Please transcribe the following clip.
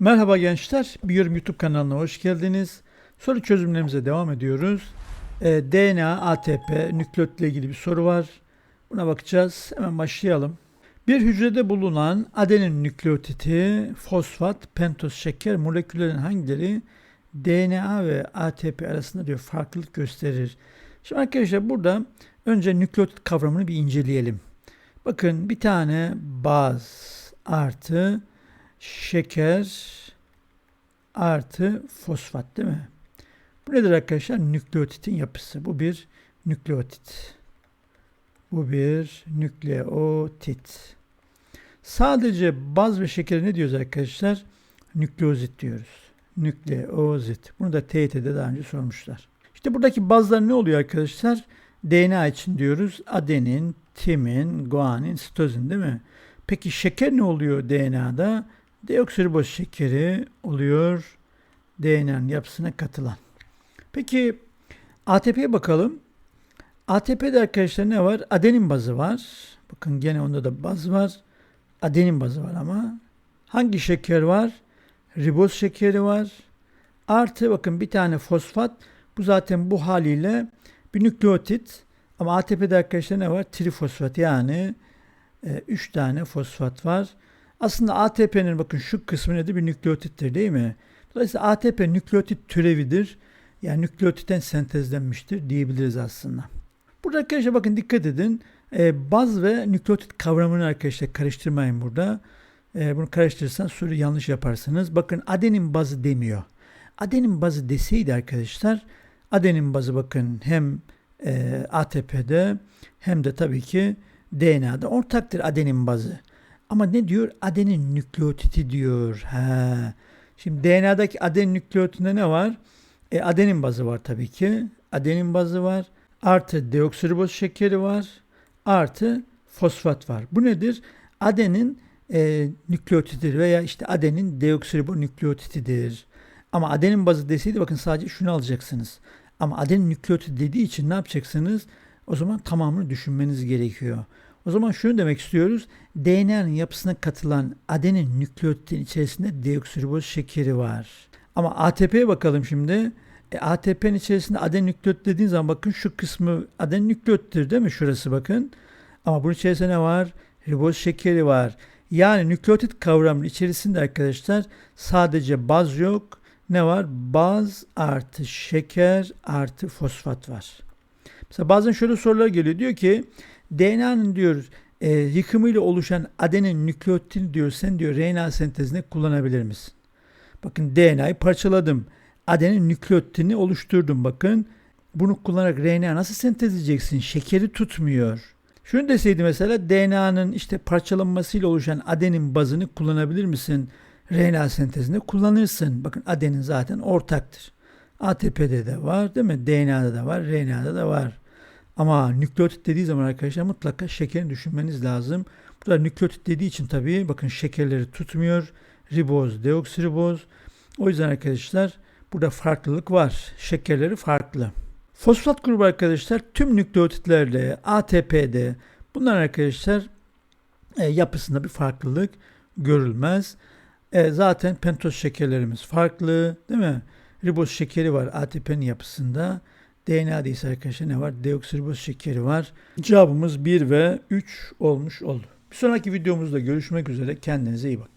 Merhaba gençler, Biyorum YouTube kanalına hoş geldiniz. Soru çözümlerimize devam ediyoruz. Ee, DNA, ATP, nükleot ile ilgili bir soru var. Buna bakacağız. Hemen başlayalım. Bir hücrede bulunan adenin nükleotidi, fosfat, pentoz şeker moleküllerin hangileri DNA ve ATP arasında diyor farklılık gösterir. Şimdi arkadaşlar burada önce nükleotit kavramını bir inceleyelim. Bakın bir tane baz artı şeker artı fosfat değil mi? Bu nedir arkadaşlar? Nükleotitin yapısı. Bu bir nükleotit. Bu bir nükleotit. Sadece baz ve şekeri ne diyoruz arkadaşlar? Nükleozit diyoruz. Nükleozit. Bunu da TYT'de daha önce sormuşlar. İşte buradaki bazlar ne oluyor arkadaşlar? DNA için diyoruz. Adenin, timin, guanin, sitozin değil mi? Peki şeker ne oluyor DNA'da? Deoksiriboz şekeri oluyor DNA'nın yapısına katılan. Peki ATP'ye bakalım. ATP'de arkadaşlar ne var? Adenin bazı var. Bakın gene onda da baz var. Adenin bazı var ama. Hangi şeker var? Riboz şekeri var. Artı bakın bir tane fosfat. Bu zaten bu haliyle bir nükleotit. Ama ATP'de arkadaşlar ne var? Trifosfat yani 3 tane fosfat var. Aslında ATP'nin bakın şu kısmı nedir? Bir nükleotittir değil mi? Dolayısıyla ATP nükleotit türevidir. Yani nükleotitten sentezlenmiştir diyebiliriz aslında. Burada arkadaşlar bakın dikkat edin. E, baz ve nükleotit kavramını arkadaşlar karıştırmayın burada. E, bunu karıştırırsan soru yanlış yaparsınız. Bakın adenin bazı demiyor. Adenin bazı deseydi arkadaşlar adenin bazı bakın hem e, ATP'de hem de tabii ki DNA'da ortaktır adenin bazı. Ama ne diyor? Adenin nükleotidi diyor. Ha. Şimdi DNA'daki adenin nükleotinde ne var? E, adenin bazı var tabii ki. Adenin bazı var. Artı deoksiriboz şekeri var. Artı fosfat var. Bu nedir? Adenin e, nükleotididir veya işte adenin deoksiribonükleotididir. Ama adenin bazı deseydi bakın sadece şunu alacaksınız. Ama adenin nükleotidi dediği için ne yapacaksınız? O zaman tamamını düşünmeniz gerekiyor. O zaman şunu demek istiyoruz. DNA'nın yapısına katılan adenin nükleotitin içerisinde deoksiriboz şekeri var. Ama ATP'ye bakalım şimdi. E, ATP'nin içerisinde adenin nükleotit dediğin zaman bakın şu kısmı adenin nükleotittir değil mi? Şurası bakın. Ama bunun içerisinde ne var? Riboz şekeri var. Yani nükleotit kavramının içerisinde arkadaşlar sadece baz yok. Ne var? Baz artı şeker artı fosfat var. Mesela bazen şöyle sorular geliyor. Diyor ki DNA'nın diyor e, yıkımıyla oluşan adenin nükleotini diyor sen diyor RNA sentezine kullanabilir misin? Bakın DNA'yı parçaladım. Adenin nükleotini oluşturdum bakın. Bunu kullanarak RNA nasıl sentezleyeceksin? Şekeri tutmuyor. Şunu deseydi mesela DNA'nın işte parçalanmasıyla oluşan adenin bazını kullanabilir misin? RNA sentezinde kullanırsın. Bakın adenin zaten ortaktır. ATP'de de var değil mi? DNA'da da var, RNA'da da var. Ama nükleotit dediği zaman arkadaşlar mutlaka şekerini düşünmeniz lazım. Burada nükleotit dediği için tabii bakın şekerleri tutmuyor. Riboz, deoksiriboz. O yüzden arkadaşlar burada farklılık var. Şekerleri farklı. Fosfat grubu arkadaşlar tüm nükleotitlerle ATP'de bunlar arkadaşlar e, yapısında bir farklılık görülmez. E, zaten pentoz şekerlerimiz farklı değil mi? Riboz şekeri var ATP'nin yapısında. DNA'da ise arkadaşlar ne var? Deoksiriboz şekeri var. Cevabımız 1 ve 3 olmuş oldu. Bir sonraki videomuzda görüşmek üzere. Kendinize iyi bakın.